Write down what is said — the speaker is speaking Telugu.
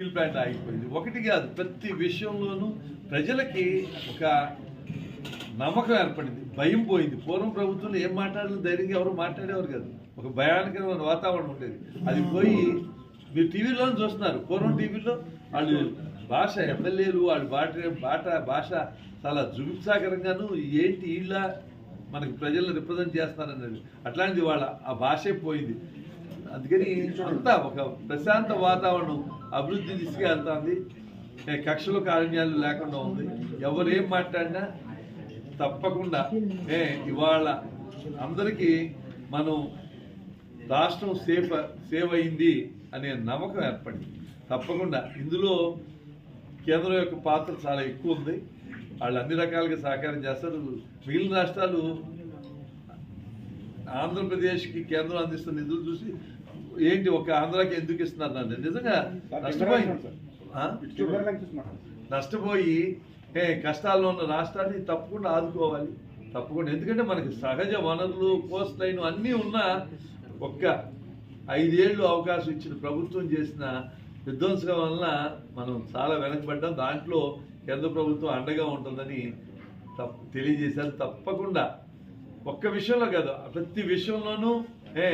స్టీల్ ప్లాంట్ ఆగిపోయింది. ఒకటి కాదు ప్రతి విషయంలోనూ ప్రజలకి ఒక నమ్మకం ఏర్పడింది. భయం పోయింది. పూర్వం ప్రభుత్వం ఏం మాట్లాడలేదు ధైర్యంగా ఎవరు మాట్లాడేవారు కాదు. ఒక భయానకరమైన వాతావరణం ఉండేది. అది పోయి మీరు టీవీలోనే చూస్తున్నారు. పూర్వం టీవీలో వాళ్ళు భాష ఎమ్మెల్యేలు వాళ్ళు బాట బాట భాష చాలా జుగుప్సాకరంగాను ఏంటి వీళ్ళ మనకి ప్రజలను రిప్రజెంట్ చేస్తారన్నది అట్లాంటిది వాళ్ళ ఆ భాషే పోయింది. అందుకని అంతా ఒక ప్రశాంత వాతావరణం అభివృద్ధి దిశగా వెళ్తుంది. ఏ కక్షలు కారణ్యాలు లేకుండా ఉంది. ఎవరు ఏం మాట్లాడినా తప్పకుండా ఏ ఇవాళ అందరికీ మనం రాష్ట్రం సేఫ్ సేవ్ అయింది అనే నమ్మకం ఏర్పడింది. తప్పకుండా ఇందులో కేంద్రం యొక్క పాత్ర చాలా ఎక్కువ ఉంది. వాళ్ళు అన్ని రకాలుగా సహకారం చేస్తారు. మిగిలిన రాష్ట్రాలు ఆంధ్రప్రదేశ్కి కేంద్రం అందిస్తున్న నిధులు చూసి ఏంటి ఒక ఆంధ్రాకి ఎందుకు ఇస్తున్నారు నన్ను? నిజంగా? నష్టపోయి ఏ కష్టాల్లో ఉన్న రాష్ట్రాన్ని తప్పకుండా ఆదుకోవాలి. తప్పకుండా. ఎందుకంటే మనకి సహజ వనరులు కోస్ట్ లైన్ అన్నీ ఉన్నా ఒక్క ఐదేళ్ళు అవకాశం ఇచ్చిన ప్రభుత్వం చేసిన విధ్వంసకం వలన మనం చాలా వెనకబడ్డాం. దాంట్లో కేంద్ర ప్రభుత్వం అండగా ఉంటుందని తప్ప తెలియజేశారు. తప్పకుండా ఒక్క విషయంలో కాదు ప్రతి విషయంలోనూ ఏ